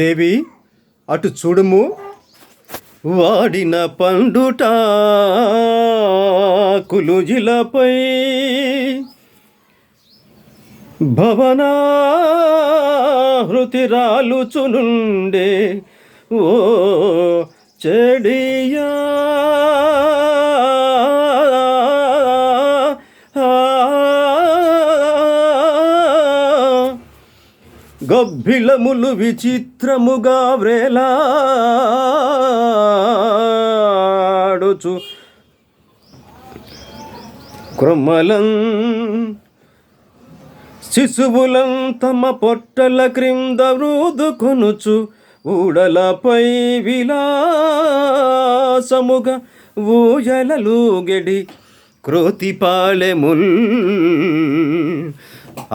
దేవి అటు చూడుము. వాడిన పండుట కులుజిలపై భవనా హృతిరాలుచునుండే ఓ చెడియా గొబ్బిలములు విచిత్రముగా వ్రేలాడుచు. క్రమలం శిశువులం తమ పొట్టల క్రింద వృదు కొనుచు ఊడలపై విలాసముగా ఊయలలుగెడి గెడి ఆ ఆ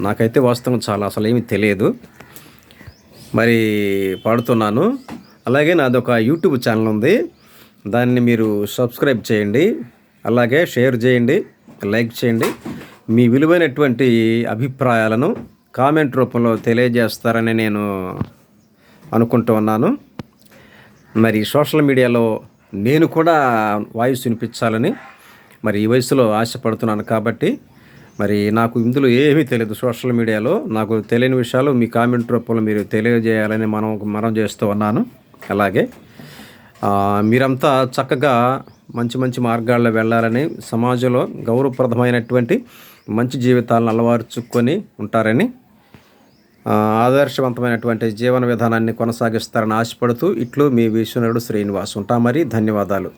నాకైతే వాస్తవం చాలా అసలు ఏమీ తెలియదు. మరి పాడుతున్నాను. అలాగే నాది ఒక యూట్యూబ్ ఛానల్ ఉంది. దాన్ని మీరు సబ్స్క్రైబ్ చేయండి. అలాగే షేర్ చేయండి. లైక్ చేయండి. మీ విలువైనటువంటి అభిప్రాయాలను కామెంట్ రూపంలో తెలియజేస్తారని నేను అనుకుంటూ ఉన్నాను. మరి సోషల్ మీడియాలో నేను కూడా వాయిస్ వినిపించాలని మరి ఈ వయసులో ఆశపడుతున్నాను కాబట్టి మరి నాకు ఇందులో ఏమీ తెలియదు సోషల్ మీడియాలో. నాకు తెలియని విషయాలు మీ కామెంట్ రూపంలో మీరు తెలియజేయాలని మనం మనం చేస్తూ ఉన్నాను. అలాగే మీరంతా చక్కగా మంచి మంచి మార్గాల్లో వెళ్ళాలని సమాజంలో గౌరవప్రదమైనటువంటి మంచి జీవితాలను అలవార్చుకొని ఉంటారని ఆదర్శవంతమైనటువంటి జీవన విధానాన్ని కొనసాగిస్తారని ఆశపడుతూ ఇట్లు మీ విశ్వనరుడు శ్రీనివాస్ ఉంటా. మరి ధన్యవాదాలు.